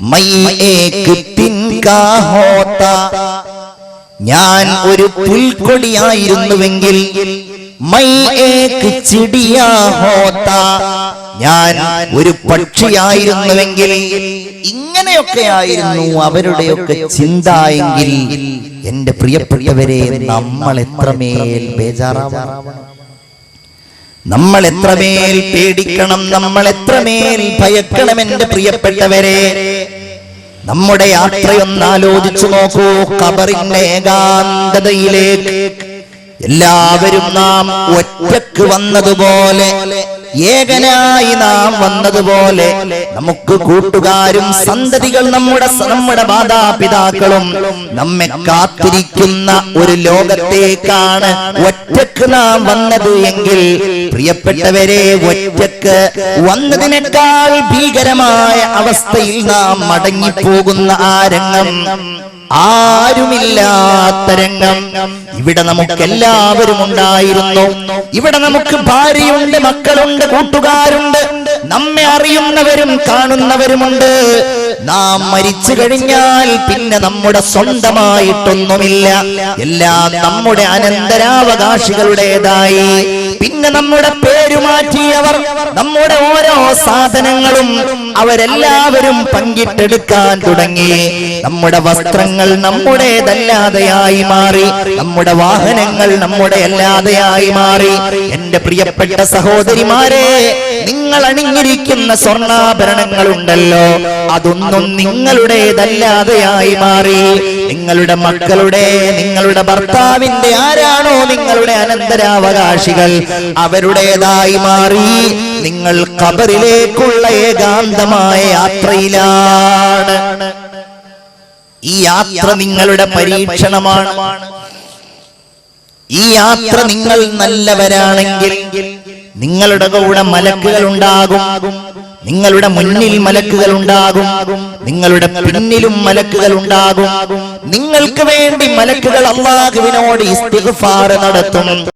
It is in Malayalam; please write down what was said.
മൈ ഏക് തിൻകാ ഹോത്ത ഞാൻ ഒരു പുൽക്കൊടിയായിരുന്നുവെങ്കിൽ മൈ ഏക് ചിടിയാ ഹോത്ത ഞാൻ ഒരു പക്ഷിയായിരുന്നുവെങ്കിൽ ഇങ്ങനെയൊക്കെയായിരുന്നു അവരുടെയൊക്കെ ചിന്ത എങ്കിൽ എന്റെ പ്രിയപ്പെട്ടവരെ നമ്മൾ എത്രമേൽ ബേജാറാവണം. നമ്മൾ എത്രമേൽ പേടിക്കണം നമ്മൾ എത്രമേൽ ഭയക്കണം എന്റെ പ്രിയപ്പെട്ടവരെ നമ്മുടെ യാത്രയൊന്ന് ആലോചിച്ചു നോക്കൂ കബറിന്റെ ഏകാന്തതയിലേക്ക്. എല്ലാവരും നാം ഒറ്റയ്ക്ക് വന്നതുപോലെ ഏകനായി നാം വന്നതുപോലെ നമുക്ക് കൂട്ടുകാരും സന്തതികൾ നമ്മുടെ നമ്മുടെ മാതാപിതാക്കളും നമ്മെ കാത്തിരിക്കുന്ന ഒരു ലോകത്തേക്കാണ് ഒറ്റയ്ക്ക് നാം വന്നത് എങ്കിൽ പ്രിയപ്പെട്ടവരെ ഒറ്റയ്ക്ക് വന്നതിനേക്കാൾ ഭീകരമായ അവസ്ഥയിൽ നാം മടങ്ങിപ്പോകുന്ന ആ രംഗം ആരുമില്ലാത്ത രംഗം. ഇവിടെ നമുക്ക് എല്ലാവരും ഉണ്ടായിരുന്നു. ഇവിടെ നമുക്ക് ഭാര്യയുണ്ട് മക്കളുണ്ട് കൂട്ടുകാരുണ്ട്. നമ്മെ അറിയുന്നവരും കാണുന്നവരുമുണ്ട്. നാം മരിച്ചു കഴിഞ്ഞാൽ പിന്നെ നമ്മുടെ സ്വന്തമായിട്ടൊന്നുമില്ല. എല്ലാം നമ്മുടെ അനന്തരാവകാശികളുടേതായി. പിന്നെ നമ്മുടെ പേര് മാറ്റിയവർ നമ്മുടെ ഓരോ സാധനങ്ങളും അവരെല്ലാവരും പങ്കിട്ടെടുക്കാൻ തുടങ്ങി. നമ്മുടെ വസ്ത്രങ്ങൾ നമ്മുടേതല്ലാതെയായി മാറി. നമ്മുടെ വാഹനങ്ങൾ നമ്മുടെ അല്ലാതെയായി മാറി. എന്റെ പ്രിയപ്പെട്ട സഹോദരിമാരെ നിങ്ങൾ അണിഞ്ഞിരിക്കുന്ന സ്വർണാഭരണങ്ങൾ ഉണ്ടല്ലോ അതൊന്നും നിങ്ങളുടേതല്ലാതെയായി മാറി. നിങ്ങളുടെ മക്കളുടെ നിങ്ങളുടെ ഭർത്താവിന്റെ ആരാണോ നിങ്ങളുടെ അനന്തരാവകാശികൾ അവരുടേതായി മാറി. നിങ്ങൾ കബറിലേക്കുള്ള ഏകാന്തമായ യാത്രയിലാണ്. ഈ യാത്ര നിങ്ങളുടെ പരീക്ഷണമാണ്. ഈ യാത്ര നിങ്ങൾ നല്ലവരാണെങ്കിൽ നിങ്ങളുടെ കൂടെ മലക്കുകൾ ഉണ്ടാകും. നിങ്ങളുടെ മുന്നിൽ മലക്കുകൾ ഉണ്ടാകും. നിങ്ങളുടെ പിന്നിലും മലക്കുകൾ ഉണ്ടാകും. നിങ്ങൾക്ക് വേണ്ടി മലക്കുകൾ അള്ളാഹുവിനോട് ഇസ്തിഗ്ഫാർ നടത്തും.